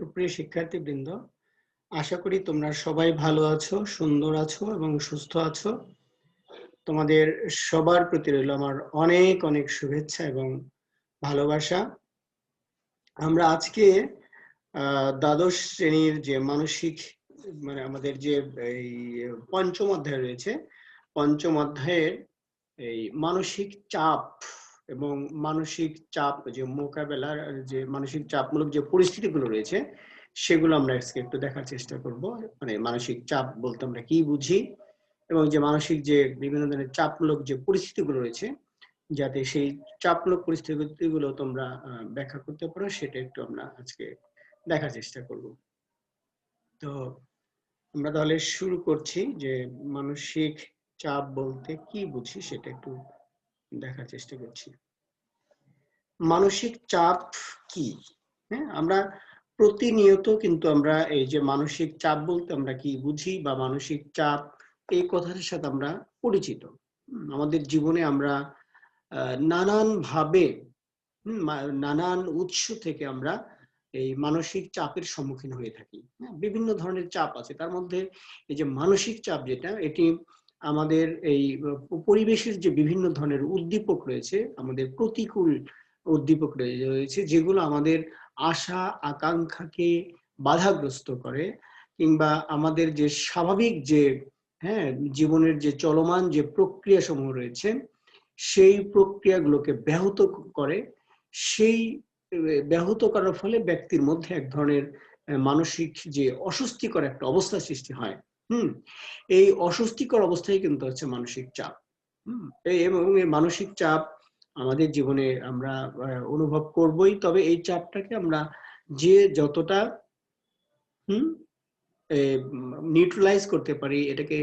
সুপ্রিয় শিক্ষার্থীবৃন্দ, আশা করি তোমরা সবাই ভালো আছো, সুন্দর আছো এবং সুস্থ আছো। তোমাদের সবার প্রতি রইল আমার অনেক অনেক শুভেচ্ছা এবং ভালোবাসা। আমরা আজকে দ্বাদশ শ্রেণির যে মানসিক মানে আমাদের যে এই পঞ্চম অধ্যায় রয়েছে, পঞ্চম অধ্যায়ের এই মানসিক চাপ এবং মানসিক চাপ, যে মোকাবেলার, যে মানসিক চাপমূলক যে পরিস্থিতিগুলো রয়েছে, সেগুলো আমরা আজকে একটু দেখার চেষ্টা করব। মানে মানসিক চাপ বলতে আমরা কি বুঝি এবং যে মানসিক যে বিভিন্ন ধরনের চাপমূলক যে পরিস্থিতিগুলো রয়েছে, যাতে সেই চাপমূলক পরিস্থিতিগুলো তোমরা ব্যাখ্যা করতে পারো, সেটা একটু আমরা আজকে দেখার চেষ্টা করব। তো আমরা তাহলে শুরু করছি যে মানসিক চাপ বলতে কি বুঝি সেটা একটু দেখার চেষ্টা করছি। মানসিক চাপ কি? হ্যাঁ আমরা প্রতিনিয়ত কিন্তু আমরা এই যে মানসিক চাপ বলতে আমরা কি বুঝি বা মানসিক চাপ এই কথার সাথে আমরা পরিচিত। আমাদের জীবনে আমরা নানান ভাবে নানান উৎস থেকে আমরা এই মানসিক চাপের সম্মুখীন হয়ে থাকি। হ্যাঁ, বিভিন্ন ধরনের চাপ আছে। তার মধ্যে এই যে মানসিক চাপ যেটা এটি আমাদের এই পরিবেশের যে বিভিন্ন ধরনের উদ্দীপক রয়েছে আমাদের প্রতিকূল উদ্দীপক রয়েছে, যেগুলো আমাদের আশা, আকাঙ্ক্ষাকে বাধাগ্রস্ত করে কিংবা আমাদের যে স্বাভাবিক যে হ্যাঁ জীবনের যে চলমান যে প্রক্রিয়া সমূহ রয়েছে, সেই প্রক্রিয়াগুলোকে ব্যাহত করে, সেই ব্যাহত করার ফলে ব্যক্তির মধ্যে এক ধরনের মানসিক যে অস্বস্তিকর একটা অবস্থা সৃষ্টি হয়। হুম? এই অস্বস্তিকর অবস্থায় কিন্তু হচ্ছে মানসিক চাপ। হুম? এবং এই মানসিক চাপ আমাদের জীবনে আমরা অনুভব করবই। তবে এই চাপটাকে আমরা যে যতটা, হুম নিউট্রালাইজ করতে পারি, এটাকে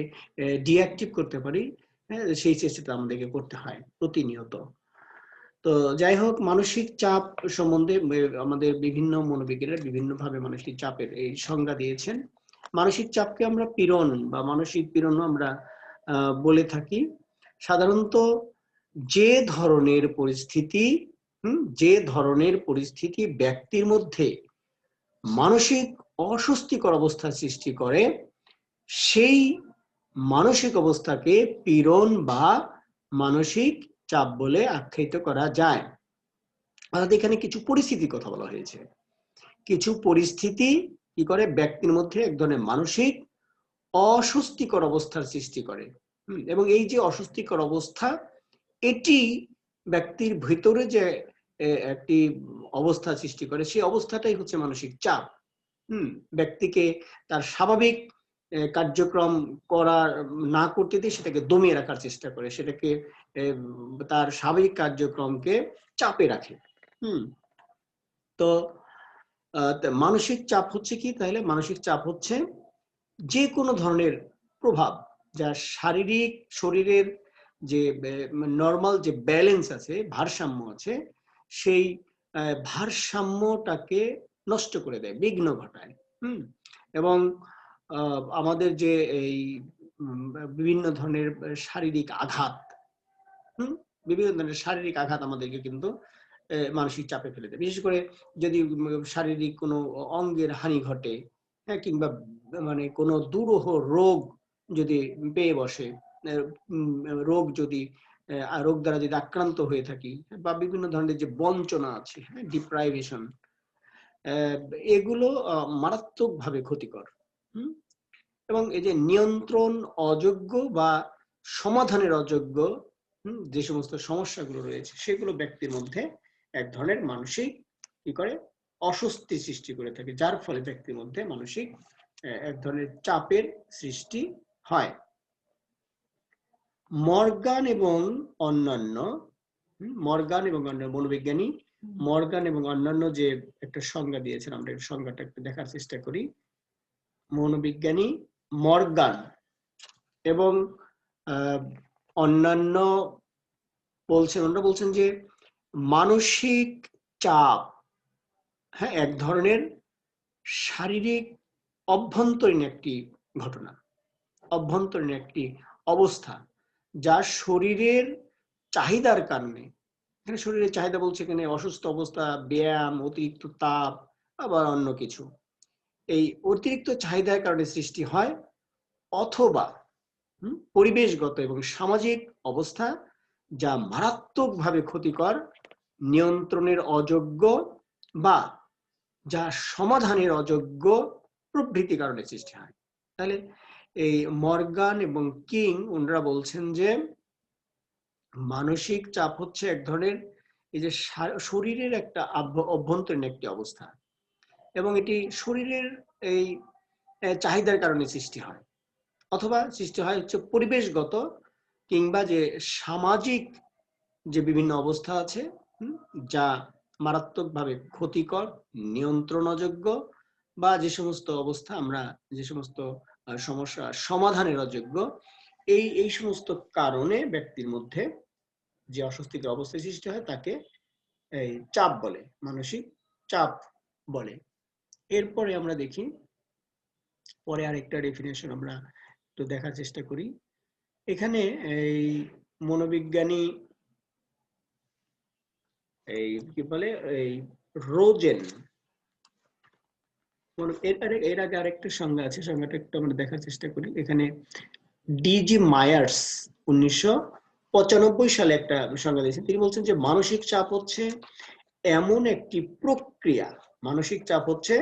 ডিঅ্যাক্টিভ করতে পারি হ্যাঁ সেই চেষ্টাটা আমাদেরকে করতে হয় প্রতিনিয়ত। তো যাই হোক, মানসিক চাপ সম্বন্ধে আমাদের বিভিন্ন মনোবিজ্ঞানীরা বিভিন্ন ভাবে মানসিক চাপের এই সংজ্ঞা দিয়েছেন। মানসিক চাপকে আমরা পীড়ন বা মানসিক পীড়ন আমরা বলে থাকি। সাধারণত যে ধরনের পরিস্থিতি যে ধরনের পরিস্থিতি ব্যক্তির মধ্যে মানসিক অস্বস্তিকর অবস্থা সৃষ্টি করে, সেই মানসিক অবস্থাকে পীড়ন বা মানসিক চাপ বলে আখ্যায়িত করা যায়। অর্থাৎ এখানে কিছু পরিস্থিতির কথা বলা হয়েছে। কিছু পরিস্থিতি কি করে? ব্যক্তির মধ্যে এক ধরনের মানসিক অস্বস্তিকর অবস্থার সৃষ্টি করে। এবং এই যে অস্বস্তিকর অবস্থা এটি ব্যক্তির ভিতরে যে একটি অবস্থা সৃষ্টি করে, সেই অবস্থাটাই হচ্ছে মানসিক চাপ। হম, ব্যক্তিকে তার স্বাভাবিক কার্যক্রম করা, না করতে দিয়ে সেটাকে দমিয়ে রাখার চেষ্টা করে, সেটাকে তার স্বাভাবিক কার্যক্রমকে চাপে রাখে। হুম তো মানসিক চাপ হচ্ছে কি? তাহলে মানসিক চাপ হচ্ছে যে কোনো ধরনের প্রভাব, যা শারীরিক, শরীরের যে নর্মাল যে ব্যালেন্স আছে, ভারসাম্য আছে, সেই ভারসাম্যটাকে নষ্ট করে দেয়, বিঘ্ন ঘটায়, হুম? এবং আমাদের যে এই বিভিন্ন ধরনের শারীরিক আঘাত, হুম? বিভিন্ন ধরনের শারীরিক আঘাত আমাদেরকে কিন্তু মানসিক চাপে ফেলে দেয়। বিশেষ করে যদি শারীরিক কোনো অঙ্গের হানি ঘটে হ্যাঁ কিংবা মানে কোনো দুরূহ রোগ যদি পেয়ে বসে রোগ যদি রোগ দ্বারা যদি আক্রান্ত হয়ে থাকি বা বিভিন্ন ধরনের যে বঞ্চনা আছে হ্যাঁ ডিপ্রাইভেশন এগুলো মারাত্মকভাবে ক্ষতিকর এবং এই যে নিয়ন্ত্রণ অযোগ্য বা সমাধানের অযোগ্য যে সমস্ত সমস্যাগুলো রয়েছে, সেগুলো ব্যক্তির মধ্যে এক ধরনের মানসিক, কি করে, অস্বস্তি সৃষ্টি করে থাকে, যার ফলে ব্যক্তির মধ্যে মানসিক এক ধরনের চাপের সৃষ্টি হয়। মর্গান এবং অন্যান্য মর্গান এবং অন্যান্য মনোবিজ্ঞানী মর্গান এবং অন্যান্য যে একটা সংজ্ঞা দিয়েছেন আমরা এই সংজ্ঞাটা একটু দেখার চেষ্টা করি। মনোবিজ্ঞানী মর্গান এবং অন্যান্য বলছেন ওনারা বলছেন যে মানসিক চাপ হ্যাঁ এক ধরনের শারীরিক অভ্যন্তরীণ একটি ঘটনা অভ্যন্তরীণ একটি অবস্থা। যা শরীরের চাহিদার কারণে। এখানে শরীরের চাহিদা বলছে এখানে অসুস্থ অবস্থা, ব্যায়াম, অতিরিক্ত তাপ, আবার অন্য কিছু। এই অতিরিক্ত চাহিদার কারণে সৃষ্টি হয় অথবা পরিবেশগত এবং সামাজিক অবস্থা যা মারাত্মকভাবে ক্ষতিকর, নিয়ন্ত্রণের অযোগ্য বা যা সমাধানের অযোগ্য প্রভৃতি কারণে সৃষ্টি হয়। তাহলে এই মর্গান এবং কিং ওনারা বলছেন যে মানসিক চাপ হচ্ছে এক ধরনের এই যে শরীরের একটা অভ্যন্তরীণ একটি অবস্থা এবং এটি শরীরের এই চাহিদার কারণে সৃষ্টি হয় অথবা সৃষ্টি হয় হচ্ছে পরিবেশগত কিংবা যে সামাজিক যে বিভিন্ন অবস্থা আছে যা মারাত্মকভাবে ক্ষতিকর, নিয়ন্ত্রণযোগ্য বা যে সমস্ত অবস্থা আমরা, যে সমস্ত সমস্যা, সমাধানের অযোগ্য। এই এই সমস্ত কারণে ব্যক্তির মধ্যে যে অস্বস্তিকর অবস্থা সৃষ্টি হয়, তাকে এই চাপ বলে, মানসিক চাপ বলে। এরপরে আমরা দেখি, পরে আরেকটা ডেফিনেশন আমরা একটু দেখার চেষ্টা করি। এখানে এই মনোবিজ্ঞানী এই কি বলে? এই রোজেন এর আগে আরেকটা সংজ্ঞা আছে, সংজ্ঞাটা একটু আমরা দেখার চেষ্টা করি। এখানে ডিজি মায়ার্স উনিশশো পঁচানব্বই সালে একটা সংজ্ঞা দিয়েছেন। তিনি বলছেন যে মানসিক চাপ হচ্ছে এমন একটি প্রক্রিয়া, মানসিক চাপ হচ্ছে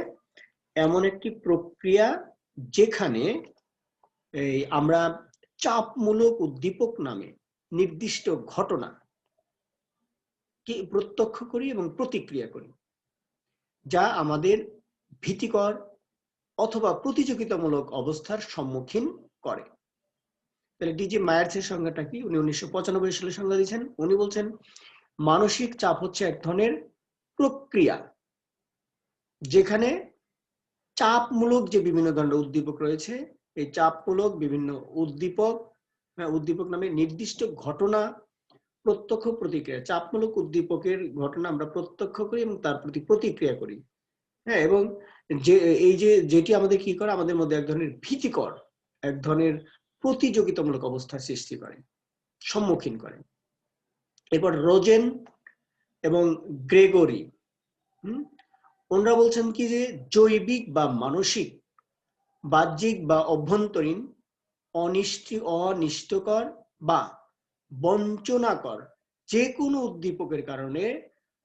এমন একটি প্রক্রিয়া যেখানে এই আমরা চাপমূলক উদ্দীপক নামে নির্দিষ্ট ঘটনা কি, প্রত্যক্ষ করি এবং প্রতিক্রিয়া করি, যা আমাদের ভীতিকর অথবা প্রতিযোগিতামূলক অবস্থার সম্মুখীন করে। তাহলে ডিজি মায়ার্সের সংজ্ঞাটা কি? উনি উনিশশো পঁচানব্বই সালে সংজ্ঞা দিয়েছেন। উনি বলছেন মানসিক চাপ হচ্ছে এক ধরনের প্রক্রিয়া যেখানে চাপমূলক যে বিভিন্ন ধরনের উদ্দীপক রয়েছে এই চাপমূলক বিভিন্ন উদ্দীপক হ্যাঁ, উদ্দীপক নামে নির্দিষ্ট ঘটনা প্রত্যক্ষ প্রতিক্রিয়া চাপমূলক উদ্দীপকের ঘটনা আমরা প্রত্যক্ষ করি এবং তার প্রতি প্রতিক্রিয়া করি। হ্যাঁ এবং যে, এই যে, যেটি আমাদের কি করে? আমাদের মধ্যে এক ধরনের ভীতিকর, এক ধরনের প্রতিযোগিতামূলক অবস্থার সৃষ্টি করে, সম্মুখীন করে। এরপর রোজেন এবং গ্রেগরি ওনারা বলছেন কি যে, জৈবিক বা মানসিক, বাহ্যিক বা অভ্যন্তরীণ, অনিষ্টি, অনিষ্টকর বা বঞ্চনাকর যে কোনো উদ্দীপকের কারণে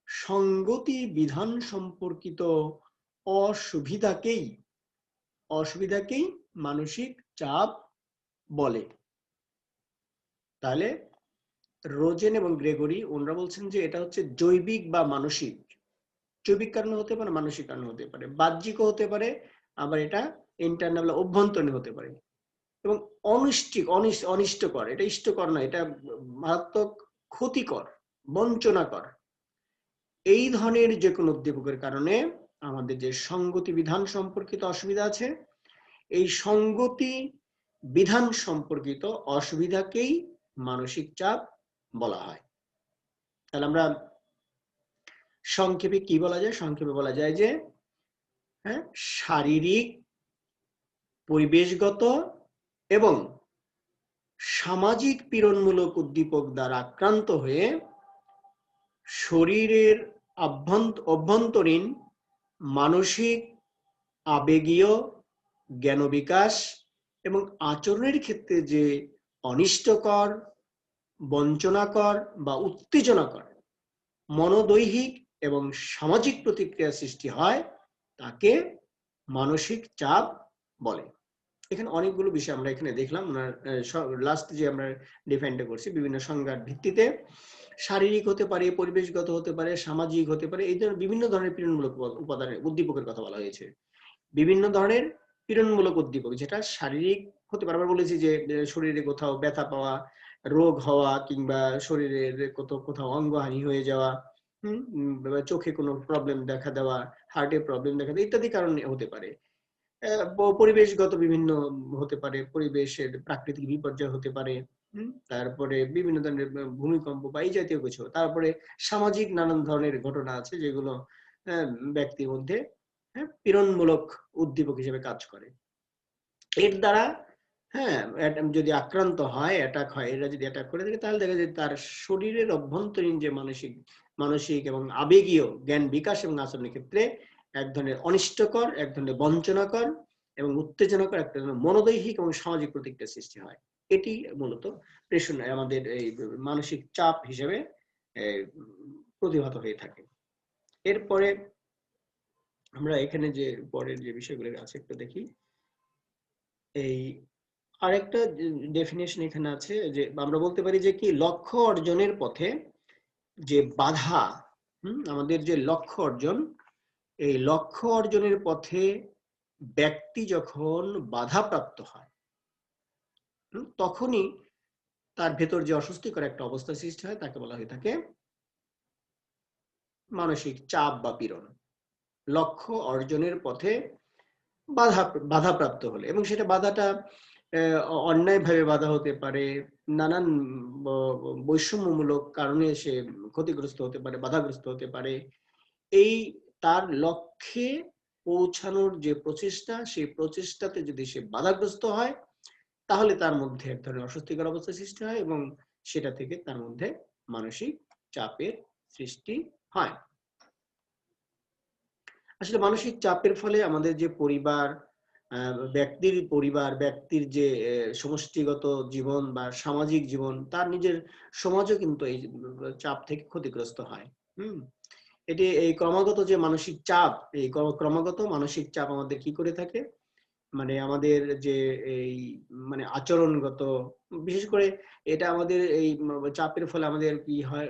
সঙ্গতি বিধান সম্পর্কিত অসুবিধাকেই অসুবিধাকেই মানসিক চাপ বলে। তাহলে রোজেন এবং গ্রেগরি ওনারা বলছেন যে এটা হচ্ছে জৈবিক বা মানসিক। জৈবিক কারণে হতে পারে, মানসিক কারণে হতে পারে। বাহ্যিকও হতে পারে, আবার এটা ইন্টারনাল অভ্যন্তরীণ হতে পারে। এবং অনিষ্টিক অনিষ্টকর, এটা ইষ্টকর নয়, এটা মারাত্মক ক্ষতিকর, বঞ্চনাকর। এই ধরনের যে কোনো উদ্দীপকের কারণে আমাদের যে সঙ্গতি বিধান সম্পর্কিত অসুবিধা আছে, এই সঙ্গতি বিধান সম্পর্কিত অসুবিধাকেই মানসিক চাপ বলা হয়। তাহলে আমরা সংক্ষেপে কি বলা যায়? সংক্ষেপে বলা যায় যে হ্যাঁ শারীরিক, পরিবেশগত এবং সামাজিক পীড়নমূলক উদ্দীপক দ্বারা আক্রান্ত হয়ে শরীরের অভ্যন্তরীণ মানসিক, আবেগীয়, জ্ঞান বিকাশ এবং আচরণের ক্ষেত্রে যে অনিষ্টকর, বঞ্চনাকর বা উত্তেজনাকর মনোদৈহিক এবং সামাজিক প্রতিক্রিয়া সৃষ্টি হয়, তাকে মানসিক চাপ বলে। এখানে অনেকগুলো বিষয় আমরা এখানে দেখলাম। লাস্ট যে আমরা ডিফাইনটা করছি বিভিন্ন সংজ্ঞার ভিত্তিতে। শারীরিক হতে পারে, পরিবেশগত হতে পারে, সামাজিক হতে পারে, এই ধরনের বিভিন্ন ধরনের পীড়নমূলক উপাদানের উদ্দীপকের কথা বলা হয়েছে। বিভিন্ন ধরনের পীড়নমূলক উদ্দীপক, যেটা শারীরিক হতে পারে। আমরা বলেছি যে শরীরে কোথাও ব্যথা পাওয়া, রোগ হওয়া, কিংবা শরীরের কোথাও কোথাও অঙ্গহানি হয়ে যাওয়া, হম চোখে কোনো প্রবলেম দেখা দেওয়া হার্টে প্রবলেম দেখা দেওয়া, ইত্যাদি কারণে হতে পারে। পরিবেশগত বিভিন্ন হতে পারে, পরিবেশের প্রাকৃতিক বিপর্যয় হতে পারে তারপরে বিভিন্ন ধরনের ভূমিকম্প বা এই জাতীয় কিছু। তারপরে সামাজিক নানান ধরনের ঘটনা আছে যেগুলো ব্যক্তির মধ্যে হ্যাঁ, পীড়নমূলক উদ্দীপক হিসেবে কাজ করে। এর দ্বারা হ্যাঁ যদি আক্রান্ত হয় অ্যাটাক হয় এরা যদি অ্যাটাক করে থাকে তাহলে দেখা যায় তার শরীরের অভ্যন্তরীণ যে মানসিক মানসিক এবং আবেগীয় জ্ঞান বিকাশ এবং আচরণের ক্ষেত্রে এক ধরনের অনিষ্টকর এক ধরনের বঞ্চনাকর এবং উত্তেজনাকর একটা মনোদৈহিক এবং সামাজিক প্রতিক্রিয়া সৃষ্টি হয়। এটি মূলত প্রেশন আমাদের এই মানসিক চাপ হিসেবে প্রতিভাত হয়ে থাকে। এরপরে আমরা এখানে যে পরের যে বিষয়গুলো আছে, একটু দেখি। এই আরেকটা ডেফিনেশন এখানে আছে যে, আমরা বলতে পারি যে কি? লক্ষ্য অর্জনের পথে যে বাধা আমাদের যে লক্ষ্য অর্জন, এই লক্ষ্য অর্জনের পথে ব্যক্তি যখন বাধাপ্রাপ্ত হয় তখনই তার ভেতর যে অস্বস্তিকর একটা অবস্থা সৃষ্টি হয়, তাকে বলা হয়ে থাকে মানসিক চাপ বা পীড়ন। লক্ষ্য অর্জনের পথে বাধা, বাধাপ্রাপ্ত হলে এবং সেটা বাধাটা অন্যায়ভাবে বাধা হতে পারে, নানান বৈষম্যমূলক কারণে সে ক্ষতিগ্রস্ত হতে পারে, বাধাগ্রস্ত হতে পারে, এই তার লক্ষ্যে পৌঁছানোর যে প্রচেষ্টা, সেই প্রচেষ্টাতে যদি সে বাধাগ্রস্ত হয়, তাহলে তার মধ্যে এক ধরনের অস্বস্তিকর অবস্থা সৃষ্টি হয় এবং সেটা থেকে তার মধ্যে মানসিক চাপের সৃষ্টি হয়। আসলে মানসিক চাপের ফলে আমাদের যে পরিবার ব্যক্তির পরিবার, ব্যক্তির যে সমষ্টিগত জীবন বা সামাজিক জীবন, তার নিজের সমাজও কিন্তু এই চাপ থেকে ক্ষতিগ্রস্ত হয়। হুম? এটি এই ক্রমাগত যে মানসিক চাপ, এই ক্রমাগত মানসিক চাপ আমাদের কি করে থাকে? মানে আমাদের যে এই মানে আচরণগত, বিশেষ করে এটা আমাদের এই চাপের ফলে আমাদের কি হয়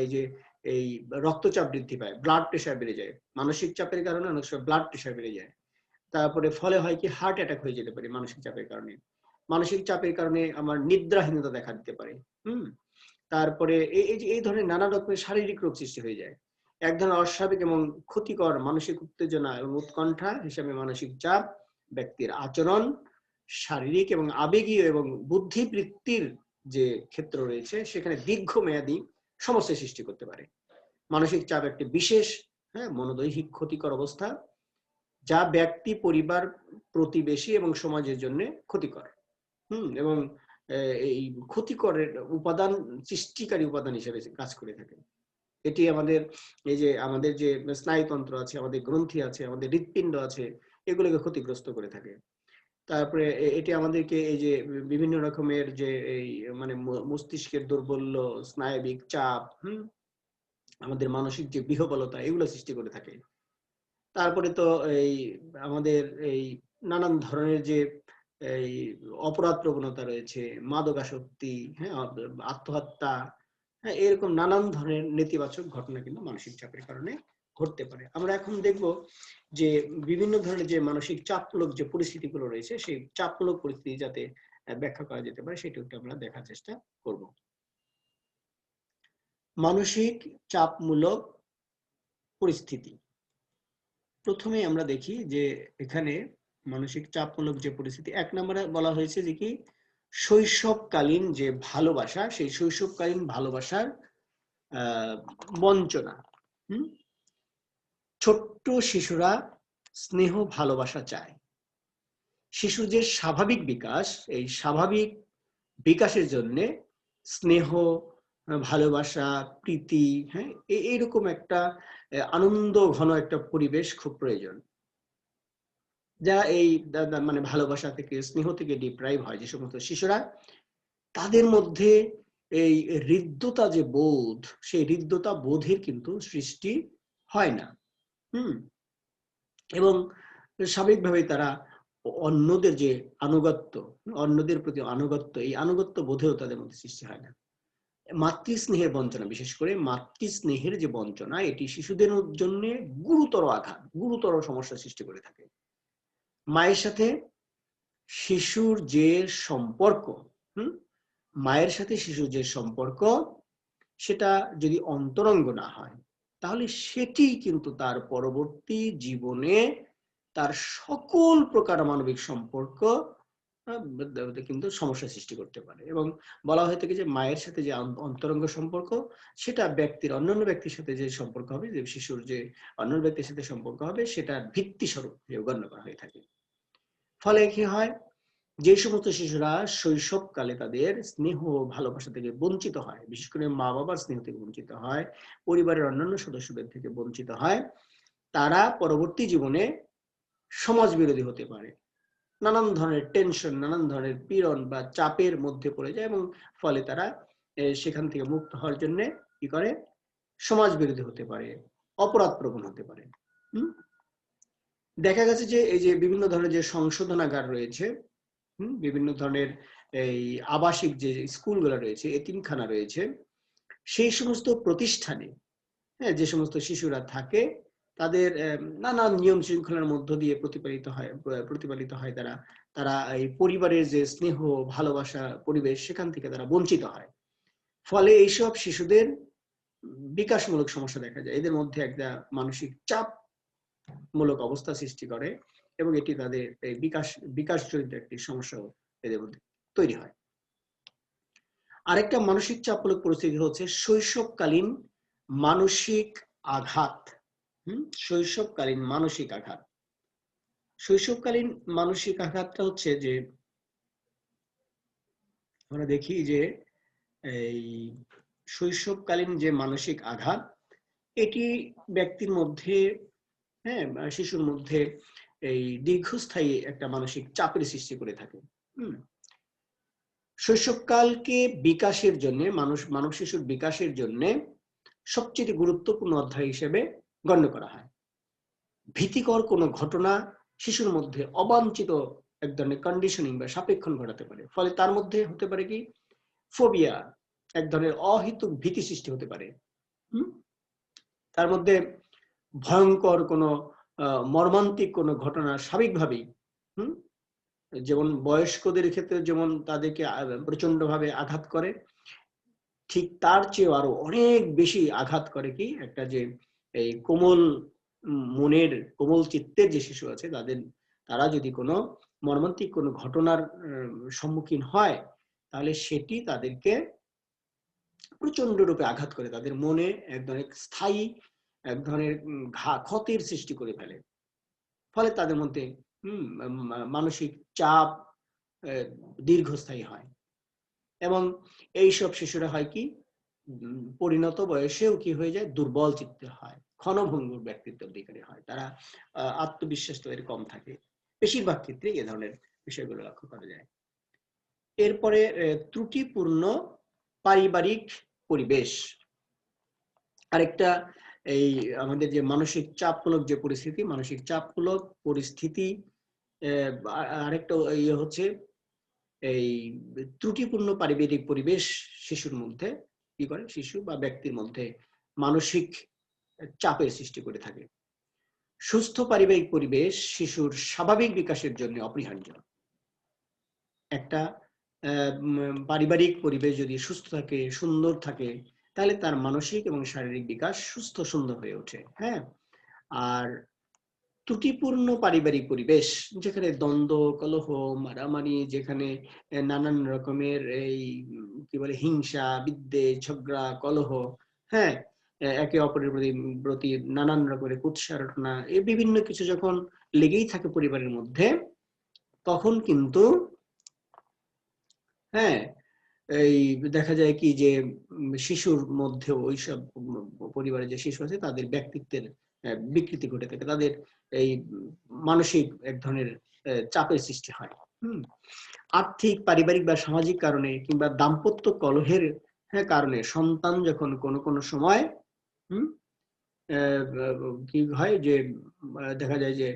এই যে এই রক্তচাপ বৃদ্ধি পায় ব্লাড প্রেশার বেড়ে যায়। মানসিক চাপের কারণে অনেক সময় ব্লাড প্রেশার বেড়ে যায়। তারপরে ফলে হয় কি হার্ট অ্যাটাক হয়ে যেতে পারে মানসিক চাপের কারণে। মানসিক চাপের কারণে আমার নিদ্রাহীনতা দেখা দিতে পারে। হুম? তারপরে এই এই ধরনের নানা রকমের শারীরিক রোগ সৃষ্টি হয়ে যায়। এক ধরনের অস্বাভাবিক এবং ক্ষতিকর মানসিক উত্তেজনা এবং উৎকণ্ঠা হিসাবে মানসিক চাপ, ব্যক্তির আচরণ, শারীরিক এবং আবেগীয় এবং বুদ্ধিবৃত্তির যে ক্ষেত্র রয়েছে, সেখানে দীর্ঘমেয়াদী সমস্যা সৃষ্টি করতে পারে। মানসিক চাপ একটি বিশেষ হ্যাঁ মনোদৈহিক ক্ষতিকর অবস্থা যা ব্যক্তি, পরিবার, প্রতিবেশী এবং সমাজের জন্য ক্ষতিকর। হুম, এবং এই ক্ষতিকরের উপাদান, সৃষ্টিকারী উপাদান হিসেবে কাজ করে থাকে। এটি আমাদের, এই যে আমাদের যে স্নায়ুতন্ত্র আছে, আমাদের গ্রন্থি আছে, আমাদের হৃৎপিণ্ড আছে, এগুলোকে ক্ষতিগ্রস্ত করে থাকে। তারপরে এটি আমাদেরকে এই যে বিভিন্ন রকমের যে এই মানে মস্তিষ্কের দুর্বল্য, স্নায়বিক চাপ, হম? আমাদের মানসিক যে বিহবলতা, এগুলো সৃষ্টি করে থাকে। তারপরে তো এই আমাদের এই নানান ধরনের যে এই অপরাধ প্রবণতা রয়েছে, মাদকাসক্তি হ্যাঁ? আত্মহত্যা হ্যাঁ এরকম নানান ধরনের নেতিবাচক ঘটনা কিন্তু মানসিক চাপের কারণে ঘটতে পারে। আমরা এখন দেখব যে বিভিন্ন ধরনের যে মানসিক চাপমূলক যে পরিস্থিতিগুলো রয়েছে, সেই চাপমূলক পরিস্থিতি যাতে ব্যাখ্যা করা যেতে পারে, সেটা একটু আমরা দেখার চেষ্টা করব। মানসিক চাপমূলক পরিস্থিতি। প্রথমে আমরা দেখি যে এখানে মানসিক চাপমূলক যে পরিস্থিতি, এক নম্বরে বলা হয়েছে যে কি শৈশবকালীন যে ভালোবাসা, সেই শৈশবকালীন ভালোবাসার বঞ্চনা, হম? ছোট্ট শিশুরা স্নেহ, ভালোবাসা চায়। শিশুর যে স্বাভাবিক বিকাশ, এই স্বাভাবিক বিকাশের জন্য স্নেহ, ভালোবাসা, প্রীতি হ্যাঁ এইরকম একটা আনন্দ, ঘন একটা পরিবেশ খুব প্রয়োজন। যারা এই মানে ভালোবাসা থেকে, স্নেহ থেকে ডিপ্রাইভ হয় যে সমস্ত শিশুরা, তাদের মধ্যে এই হৃদ্যতা যে বোধ, সেই হৃদ্যতা বোধের কিন্তু সৃষ্টি হয় না। হুম? এবং স্বাভাবিকভাবে তারা অন্যদের যে আনুগত্য, অন্যদের প্রতি আনুগত্য, এই আনুগত্য বোধেও তাদের মধ্যে সৃষ্টি হয় না। মাতৃস্নেহের বঞ্চনা, বিশেষ করে মাতৃস্নেহের যে বঞ্চনা, এটি শিশুদের জন্য গুরুতর আঘাত, গুরুতর সমস্যা সৃষ্টি করে থাকে। মায়ের সাথে শিশুর যে সম্পর্ক, হুম? মায়ের সাথে শিশুর যে সম্পর্ক, সেটা যদি অন্তরঙ্গ না হয়, তাহলে সেটি কিন্তু তার পরবর্তী জীবনে তার সকল প্রকার মানবিক সম্পর্ক কিন্তু সমস্যা সৃষ্টি করতে পারে। এবং বলা হয়ে থাকে যে মায়ের সাথে যে অন্তরঙ্গ সম্পর্ক, সেটা ব্যক্তির অন্যান্য ব্যক্তির সাথে যে সম্পর্ক হবে, যে শিশুর যে অন্য ব্যক্তির সাথে সম্পর্ক হবে সেটা ভিত্তি স্বরূপ গণ্য করা হয়ে থাকে। ফলে কি হয়? যে সমস্ত শিশুরা শৈশবকালে তাদের স্নেহ ভালোবাসা থেকে বঞ্চিত হয়, বিশেষ করে মা বাবার স্নেহ থেকে বঞ্চিত হয়, পরিবারের অন্যান্য সদস্যদের থেকে বঞ্চিত হয়, তারা পরবর্তী জীবনে সমাজ বিরোধী হতে পারে। নানান ধরনের টেনশন, নানান ধরনের পীড়ন বা চাপের মধ্যে পড়ে যায় এবং ফলে তারা সেখান থেকে মুক্ত হওয়ার জন্য কি করে? সমাজ বিরোধী হতে পারে, অপরাধ প্রবণ হতে পারে। হম? দেখা গেছে যে এই যে বিভিন্ন ধরনের যে সংশোধনাগার রয়েছে বিভিন্ন ধরনের এই আবাসিক যে স্কুলগুলো রয়েছে, এতিমখানা রয়েছে, সেই সমস্ত প্রতিষ্ঠানে হ্যাঁ যে সমস্ত শিশুরা থাকে, তাদের নানান নিয়ম শৃঙ্খলার মধ্য দিয়ে প্রতিপালিত হয় প্রতিপালিত হয় তারা তারা এই পরিবারের যে স্নেহ, ভালোবাসা, পরিবেশ, সেখান থেকে তারা বঞ্চিত হয়। ফলে এইসব শিশুদের বিকাশমূলক সমস্যা দেখা যায়। এদের মধ্যে একটা মানসিক চাপ মূলক অবস্থা সৃষ্টি করে এবং এটি তাদের বিকাশ বিকাশ জনিত একটি সমস্যা এদের মধ্যে তৈরি হয়। আরেকটা মানসিক চাপমূলক পরিস্থিতি হচ্ছে শৈশবকালীন মানসিক আঘাত। শৈশবকালীন মানসিক আঘাত। শৈশবকালীন মানসিক আঘাতটা হচ্ছে যে, আমরা দেখি যে, এই শৈশবকালীন যে মানসিক আঘাত, এটি ব্যক্তির মধ্যে হ্যাঁ শিশুর মধ্যে এই দীর্ঘস্থায়ী একটা মানসিক চাপের সৃষ্টি করে থাকে। শৈশবকালকে বিকাশের জন্য, মানুষ, মানব শিশুর বিকাশের জন্য সবচেয়ে গুরুত্বপূর্ণ অধ্যায় হিসেবে গণ্য করা হয়। ভীতিকর কোনো ঘটনা শিশুর মধ্যে অবাঞ্ছিত এক ধরনের কন্ডিশনিং বা সাপেক্ষণ ঘটাতে পারে। ফলে তার মধ্যে হতে পারে কি? ফোবিয়া এক ধরনের অহিতুক ভীতি সৃষ্টি হতে পারে। তার মধ্যে ভয়ঙ্কর কোনো মর্মান্তিক কোনো ঘটনা স্বাভাবিকভাবেই, হম? যেমন বয়স্কদের ক্ষেত্রে যেমন তাদেরকে প্রচণ্ড ভাবে আঘাত করে, ঠিক তার চেয়েও আরও অনেক বেশি আঘাত করে কি? একটা যে এই কোমল মনের কোমল চিত্তের যে শিশু আছে, তাদের, তারা যদি কোনো মর্মান্তিক কোনো ঘটনার সম্মুখীন হয়, তাহলে সেটি তাদেরকে প্রচণ্ড রূপে আঘাত করে। তাদের মনে এক স্থায়ী এক ধরনের ঘা, ক্ষতির সৃষ্টি করে ফেলে। ফলে তাদের মধ্যে মানসিক চাপ দীর্ঘস্থায়ী হয়। এবং এই সব শিশুরা হয় কি পরিণত বয়সেও কি হয়ে যায়, দুর্বল চিত্তে হয় ক্ষণভঙ্গুর ব্যক্তিত্ব অধিকারী হয়। তারা আত্মবিশ্বাস তাদের কম থাকে। বেশিরভাগ ক্ষেত্রে এ ধরনের বিষয়গুলো লক্ষ্য করা যায়। এরপরে ত্রুটিপূর্ণ পারিবারিক পরিবেশ। আরেকটা এই আমাদের যে মানসিক চাপমূলক যে পরিস্থিতি, মানসিক চাপমূলক পরিস্থিতি আরেকটা ইয়ে হচ্ছে এই ত্রুটিপূর্ণ পারিবারিক পরিবেশ শিশুর মধ্যে, কি করে? শিশু বা ব্যক্তির মধ্যে মানসিক চাপের সৃষ্টি করে থাকে। সুস্থ পারিবারিক পরিবেশ শিশুর স্বাভাবিক বিকাশের জন্য অপরিহার্য। একটা পারিবারিক পরিবেশ যদি সুস্থ থাকে, সুন্দর থাকে তাহলে তার মানসিক এবং শারীরিক বিকাশ সুস্থ সুন্দর হয়ে ওঠে হ্যাঁ? আর ত্রুটিপূর্ণ পারিবারিক পরিবেশ, যেখানে দ্বন্দ্ব, কলহ, মারামারি, যেখানে নানান রকমের এই কি বলে, হিংসা, বিদ্বেষ, ঝগড়া, কলহ হ্যাঁ? একে অপরের প্রতি প্রতি নানান রকমের কুৎসা রটনা এই বিভিন্ন কিছু যখন লেগেই থাকে পরিবারের মধ্যে, তখন কিন্তু হ্যাঁ? এই দেখা যায় কি যে শিশুর মধ্যে ওইসব পরিবারে যে শিশু আছে, তাদের ব্যক্তিত্বের বিকৃতি ঘটে থাকে। তাদের এই মানসিক এক ধরনের চাপের সৃষ্টি হয়। হম। আর্থিক, পারিবারিক বা সামাজিক কারণে কিংবা দাম্পত্য কলহের হ্যাঁ কারণে সন্তান যখন কোনো কোনো সময়, হম কি হয় যে, দেখা যায় যে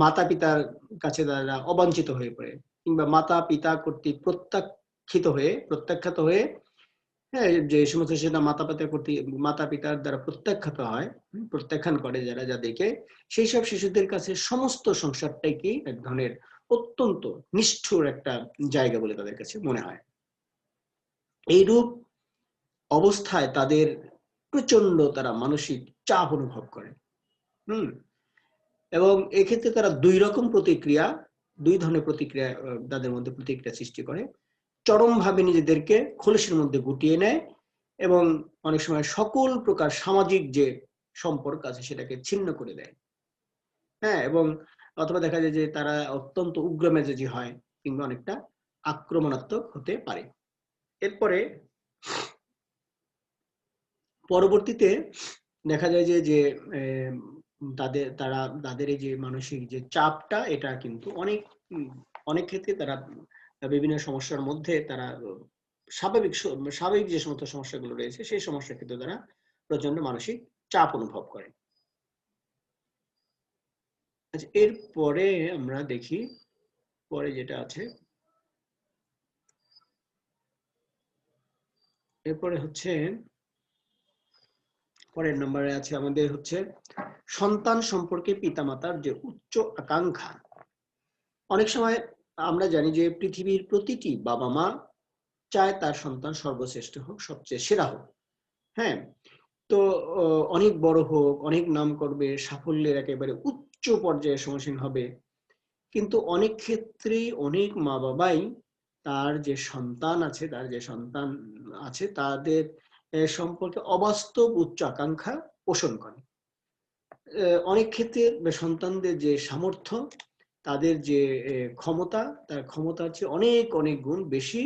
মাতা পিতার কাছে তারা অবাঞ্ছিত হয়ে পড়ে কিংবা মাতা পিতা কর্তৃক প্রত্যাখ্যিত হয়ে, প্রত্যাখ্যাত হয়ে হ্যাঁ যে সমস্ত সেটা মাতা পিতা কর্তৃক মাতা পিতার দ্বারা প্রত্যাখ্যাত হয় প্রত্যাখ্যান করে যারা যাদেরকে সেই সব শিশুদের কাছে সমস্ত সংসারটাই কি এক ধরনের অত্যন্ত নিষ্ঠুর একটা জায়গা বলে তাদের কাছে মনে হয়। এইরূপ অবস্থায় তাদের প্রচণ্ড তারা মানসিক চাপ অনুভব করে, হুম, এবং এক্ষেত্রে তারা দুই রকম প্রতিক্রিয়া, দুই ধরনের প্রতিক্রিয়া তাদের মধ্যে প্রতিক্রিয়া সৃষ্টি করে। চরম ভাবে নিজেদেরকে খোলসের মধ্যে গুটিয়ে নেয় এবং অনেক সময় সকল প্রকার সামাজিক যে সম্পর্ক আছে সেটাকে ছিন্ন করে দেয়। হ্যাঁ এবং অথবা দেখা যায় যে তারা অত্যন্ত উগ্র মেজাজি হয় কিংবা অনেকটা আক্রমণাত্মক হতে পারে। এরপরে পরবর্তীতে দেখা যায় যে যে তাদের, তারা, তাদের এই যে মানসিক যে চাপটা, এটা কিন্তু অনেক অনেক ক্ষেত্রে তারা বিভিন্ন সমস্যার মধ্যে তারা স্বাভাবিক স্বাভাবিক যে সমস্ত সমস্যাগুলো রয়েছে, সেই সমস্যার ক্ষেত্রে তারা প্রচণ্ড মানসিক চাপ অনুভব করে। আচ্ছা এরপরে আমরা দেখি, পরে যেটা আছে, এরপরে হচ্ছে, পরের নম্বরে আছে আমাদের হচ্ছে, সন্তান সম্পর্কে পিতামাতার যে উচ্চ আকাঙ্ক্ষা। অনেক সময় আমরা জানি যে পৃথিবীর প্রতিটি বাবা মা চায় তার সন্তান সর্বশ্রেষ্ঠ হোক, সবচেয়ে সেরা হোক। হ্যাঁ? তো অনেক বড় হোক, অনেক নাম করবে, সাফল্যের একেবারে উচ্চ পর্যায়ে সম্মুখীন হবে। কিন্তু অনেক ক্ষেত্রেই অনেক মা বাবাই তার যে সন্তান আছে, তার যে সন্তান আছে, তাদের সম্পর্কে অবাস্তব উচ্চ আকাঙ্ক্ষা পোষণ করে। অনেক ক্ষেত্রে সন্তানদের যে সামর্থ্য তাদের যে ক্ষমতা, তার ক্ষমতার চেয়ে অনেক অনেক গুণ বেশি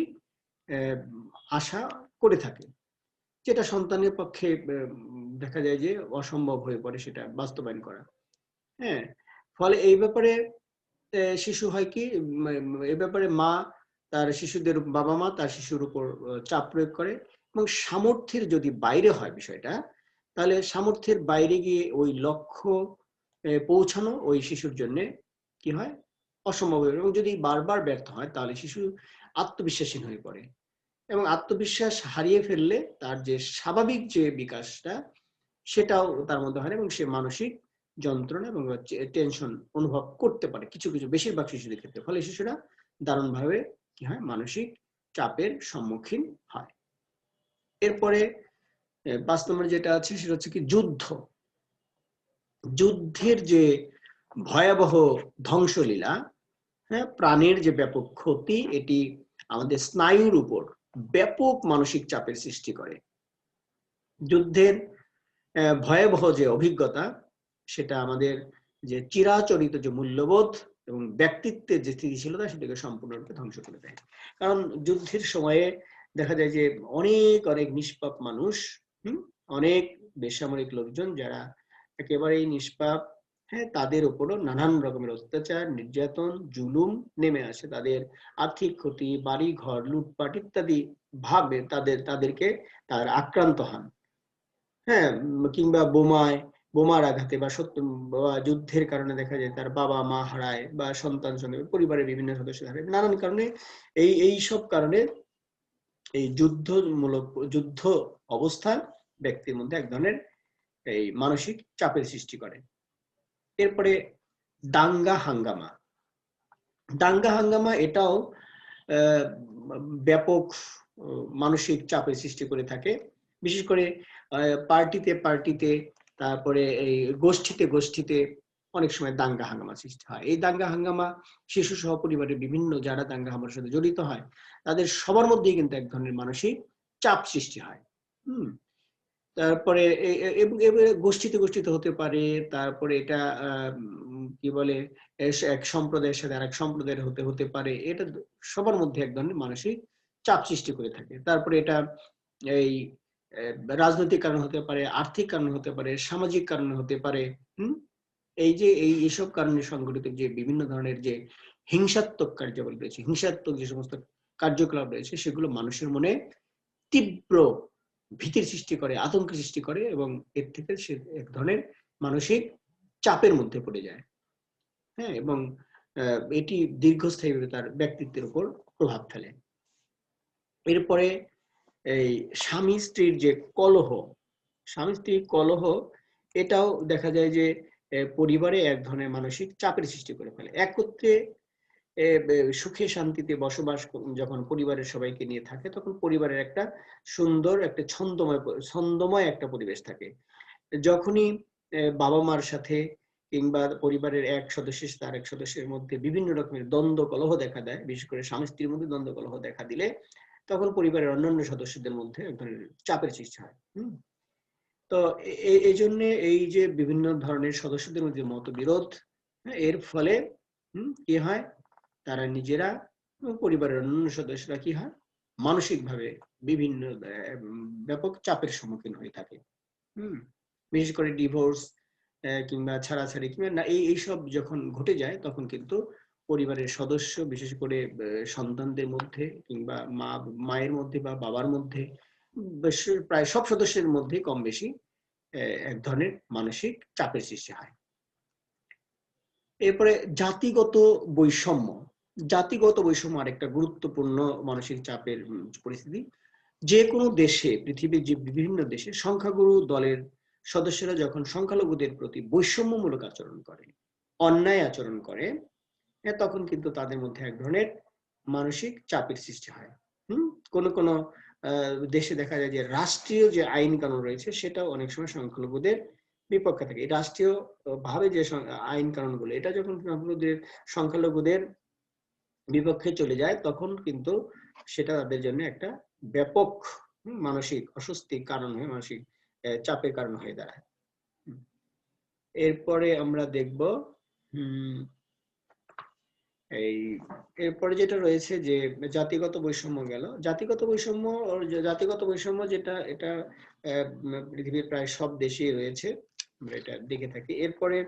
আশা করে থাকে। যেটা সন্তানের পক্ষে দেখা যায় যে অসম্ভব হয়ে পড়ে সেটা বাস্তবায়ন করা। হ্যাঁ? ফলে এই ব্যাপারে শিশু হয় কি এই ব্যাপারে মা তার শিশুদের বাবা মা তার শিশুর উপর চাপ প্রয়োগ করে এবং সামর্থ্যের যদি বাইরে হয় বিষয়টা, তাহলে সামর্থ্যের বাইরে গিয়ে ওই লক্ষ্য পৌঁছানো ওই শিশুর জন্য কি হয়? অসম্ভব হয়ে এবং যদি বারবার ব্যর্থ হয়, তাহলে শিশু আত্মবিশ্বাসী হয়ে পড়ে। এবং আত্মবিশ্বাস হারিয়ে ফেললে তার যে স্বাভাবিক যে বিকাশটা, সেটাও তার মধ্যে হয় এবং সে মানসিক যন্ত্রণা এবং টেনশন অনুভব করতে পারে। কিছু কিছু বেশিরভাগ শিশুদের ক্ষেত্রে। ফলে শিশুরা দারুণভাবে কি হয়? মানসিক চাপের সম্মুখীন হয়। এরপরে পাঁচ নম্বর যেটা আছে, সেটা হচ্ছে কি, যুদ্ধ। যুদ্ধের যে ভয়াবহ ধ্বংসলীলা হ্যাঁ প্রাণের যে ব্যাপক ক্ষতি, এটি আমাদের স্নায়ুর উপর ব্যাপক মানসিক চাপের সৃষ্টি করে। যুদ্ধের ভয়াবহ যে অভিজ্ঞতা, সেটা আমাদের যে চিরাচরিত যে মূল্যবোধ এবং ব্যক্তিত্বের যে স্থিতিশীলতা, সেটাকে সম্পূর্ণরূপে ধ্বংস করে দেয়। কারণ যুদ্ধের সময়ে দেখা যায় যে অনেক অনেক নিষ্পাপ মানুষ অনেক বেসামরিক লোকজন যারা একেবারেই নিষ্পাপ হ্যাঁ তাদের উপরও নানান রকমের অত্যাচার, নির্যাতন, জুলুম নেমে আসে। তাদের আর্থিক ক্ষতি বাড়ি ঘর লুটপাট ইত্যাদি ভাবে তাদের, তাদেরকে তার আক্রান্ত হন। হ্যাঁ কিংবা বোমায়, বোমার আঘাতে বা সত্য বা যুদ্ধের কারণে দেখা যায় তার বাবা মা হারায় বা সন্তান সঙ্গে পরিবারের বিভিন্ন সদস্য হারায়। নানান কারণে এই এই সব কারণে এই যুদ্ধমূলক, যুদ্ধ অবস্থান ব্যক্তির মধ্যে এক ধরনের এই মানসিক চাপের সৃষ্টি করে। এরপরে দাঙ্গা হাঙ্গামা। দাঙ্গা হাঙ্গামা এটাও ব্যাপক মানসিক চাপের সৃষ্টি করে থাকে। বিশেষ করে পার্টিতে পার্টিতে, তারপরে এই গোষ্ঠীতে গোষ্ঠীতে অনেক সময় দাঙ্গা হাঙ্গামা সৃষ্টি হয়। এই দাঙ্গা হাঙ্গামা শিশু সহ পরিবারের বিভিন্ন যারা দাঙ্গা হাঙ্গামার সাথে জড়িত হয়, তাদের সবার মধ্যেই কিন্তু এক ধরনের মানসিক চাপ সৃষ্টি হয়। হুম তারপরে গোষ্ঠীতে গোষ্ঠীতে হতে পারে, তারপরে এটা কি বলে এক সম্প্রদায়ের সাথে আরেক সম্প্রদায়ের হতে হতে পারে, এটা সবার মধ্যে এক ধরনের মানসিক চাপ সৃষ্টি করে থাকে। তারপরে এটা এই রাজনৈতিক কারণ হতে পারে, আর্থিক কারণ হতে পারে, সামাজিক কারণে হতে পারে, হুম? এই যে, এই এসব কারণে সংঘটিত যে বিভিন্ন ধরনের যে হিংসাত্মক কার্যাবলী রয়েছে, হিংসাত্মক যে সমস্ত কার্যকলাপ রয়েছে, সেগুলো মানুষের মনে তীব্র ভীতির সৃষ্টি করে, আতঙ্কের সৃষ্টি করে এবং এর থেকে সে এক ধরনের মানসিক চাপের মধ্যে পড়ে যায়। হ্যাঁ এবং এটি দীর্ঘস্থায়ীভাবে তার ব্যক্তিত্বের উপর প্রভাব ফেলে। এরপরে এই স্বামী স্ত্রীর যে কলহ, স্বামী স্ত্রীর কলহ, এটাও দেখা যায় যে পরিবারে এক ধরনের মানসিক চাপের সৃষ্টি করে ফেলে। একত্রে সুখে শান্তিতে বসবাস যখন পরিবারের সবাইকে নিয়ে থাকে তখন পরিবারের একটা সুন্দর একটা ছন্দময় ছন্দময় একটা পরিবেশ থাকে। যখনই বাবা মার সাথে কিংবা পরিবারের এক সদস্যের তার এক সদস্যের মধ্যে বিভিন্ন রকমের দ্বন্দ্ব কলহ দেখা দেয় বিশেষ করে স্বামী স্ত্রীর মধ্যে দ্বন্দ্ব কলহ দেখা দিলে তখন পরিবারের অন্যান্য সদস্যদের মধ্যে এক ধরনের চাপের সৃষ্টি হয় হুম? তো এই জন্য এই যে বিভিন্ন ধরনের সদস্যদের মধ্যে মতবিরোধ হ্যাঁ, এর ফলে কি হয়? তারা নিজেরা এবং পরিবারের অন্যান্য সদস্যরা কি হয়? মানসিকভাবে বিভিন্ন ব্যাপক চাপের সম্মুখীন হয়ে থাকে। হুম? বিশেষ করে ডিভোর্স কিংবা ছাড়াছাড়ি, কিংবা না, এই এইসব যখন ঘটে যায়, তখন কিন্তু পরিবারের সদস্য, বিশেষ করে সন্তানদের মধ্যে কিংবা মা, মায়ের মধ্যে বা বাবার মধ্যে প্রায় সব সদস্যের মধ্যে কম বেশি এক ধরনের মানসিক চাপের সৃষ্টি হয়। এরপরে জাতিগত বৈষম্য জাতিগত বৈষম্য আরেকটা গুরুত্বপূর্ণ মানসিক চাপের পরিস্থিতি। যে কোনো দেশে পৃথিবীর যে বিভিন্ন দেশে সংখ্যাগুরু দলের সদস্যরা যখন সংখ্যালঘুদের প্রতি বৈষম্যমূলক আচরণ করে অন্যায় আচরণ করে হ্যাঁ, তখন কিন্তু তাদের মধ্যে এক ধরনের মানসিক চাপের সৃষ্টি হয়। হুম? কোন কোনো দেশে দেখা যায় যে রাষ্ট্রীয় যে আইন কানুন রয়েছে সেটাও অনেক সময় সংখ্যালঘুদের বিপক্ষে থাকে। রাষ্ট্রীয় ভাবে যে আইন কানুনগুলো এটা যখন সংখ্যালঘুদের সংখ্যালঘুদের বিপক্ষে চলে যায়, তখন কিন্তু সেটা তাদের জন্য একটা ব্যাপক মানসিক অস্বস্তির কারণ হয়ে, মানসিক চাপের কারণ হয়ে দাঁড়ায়। এরপরে আমরা দেখব এই, এরপরে যেটা রয়েছে যে জাতিগত বৈষম্য গেল। জাতিগত বৈষম্য জাতিগত বৈষম্য যেটা, এটা পৃথিবীর প্রায় সব দেশেই রয়েছে, আমরা এটা দেখে থাকি। এরপরে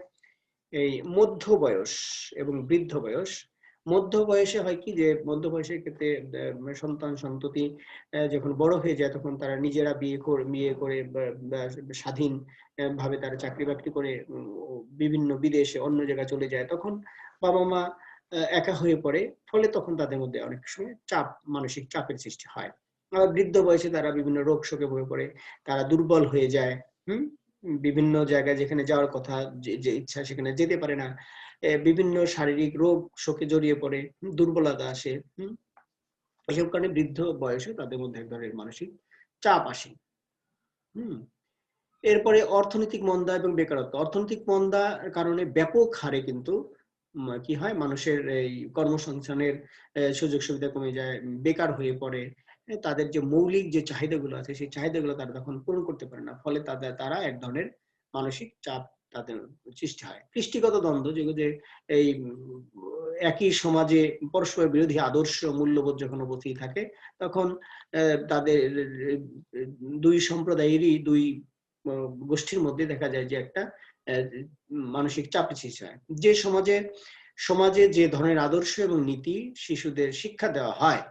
এই মধ্য বয়স এবং বৃদ্ধ বয়স মধ্য বয়সে হয় কি যে মধ্য বয়সের ক্ষেত্রে সন্তান, সন্ততি যখন বড় হয়ে যায় তখন তারা নিজেরা বিয়ে করে বিয়ে করে স্বাধীন ভাবে তারা চাকরি বাকরি করে বিভিন্ন বিদেশে অন্য জায়গায় চলে যায়, তখন বাবা মা একা হয়ে পড়ে। ফলে তখন তাদের মধ্যে অনেক সময় চাপ, মানসিক চাপের সৃষ্টি হয়। আবার বৃদ্ধ বয়সে তারা বিভিন্ন রোগ শোকে ভরে পড়ে, তারা দুর্বল হয়ে যায়, হুম? বিভিন্ন জায়গায় যেখানে যাওয়ার কথা যে ইচ্ছা সেখানে যেতে পারে না। বিভিন্ন শারীরিক রোগ শোকে জড়িয়ে পড়ে, দুর্বলতা আসে এসব কারণে বৃদ্ধ বয়সে তাদের মধ্যে এক ধরনের মানসিক চাপ আসে, হুম? এরপরে অর্থনৈতিক মন্দা এবং বেকারত্ব। অর্থনৈতিক মন্দার কারণে ব্যাপক হারে কিন্তু কি হয়? মানুষের এই কর্মসংস্থানের সুযোগ সুবিধা কমে যায়, বেকার হয়ে পড়ে। তাদের যে মৌলিক যে চাহিদাগুলো আছে, সেই চাহিদাগুলো তারা তখন পূরণ করতে পারে না। ফলে তাদের, তারা এক ধরনের মানসিক চাপ তাদের সৃষ্টি হয়। কৃষ্টিগত দ্বন্দ্ব যেগুলো এই একই সমাজে পরস্পর বিরোধী আদর্শ মূল্যবোধ যখন উপস্থিত থাকে, তখন তাদের দুই সম্প্রদায়েরই দুই গোষ্ঠীর মধ্যে দেখা যায় যে একটা মানসিক চাপের সৃষ্টি হয়। যে সমাজে সমাজে যে ধরনের আদর্শ এবং নীতি শিশুদের শিক্ষা দেওয়া হয়,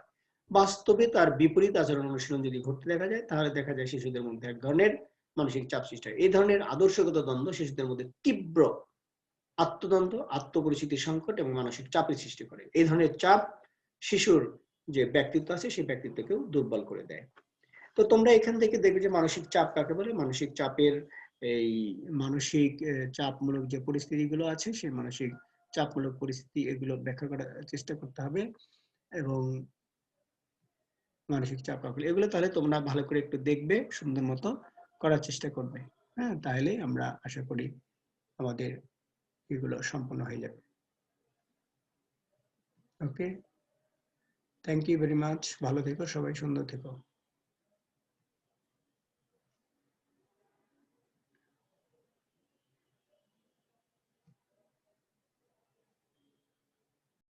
বাস্তবে তার বিপরীত আচরণ অনুশীলন যদি ঘটতে দেখা যায়, তাহলে দেখা যায় শিশুদের মধ্যে এক ধরনের মানসিক চাপ সৃষ্টি এই ধরনের আদর্শগত দ্বন্দ্ব শিশুদের মধ্যে তীব্র আত্মদ্বন্দ্ব আত্মপরিচিতি সংকট এবং মানসিক চাপের সৃষ্টি করে। এই ধরনের চাপ শিশুর যে ব্যক্তিত্ব আছে, সেই ব্যক্তিত্বকেও দুর্বল করে দেয়। তো তোমরা এখান থেকে দেখবে যে মানসিক চাপ কাকে বলে? মানসিক চাপের এই মানসিক চাপমূলক যে পরিস্থিতিগুলো আছে, সেই মানসিক চাপমূলক পরিস্থিতি এগুলো ব্যাখ্যা করার চেষ্টা করতে হবে এবং মানসিক চাপ কাকে। এগুলো তাহলে তোমরা ভালো করে একটু দেখবে সুন্দর মতো। করার চেষ্টা করবে। হ্যাঁ তাহলে আমরা আশা করি আমাদের এগুলো সম্পন্ন হয়ে যাবে। Okay thank you very much ভালো থেকো, সবাই সুন্দর থেকো।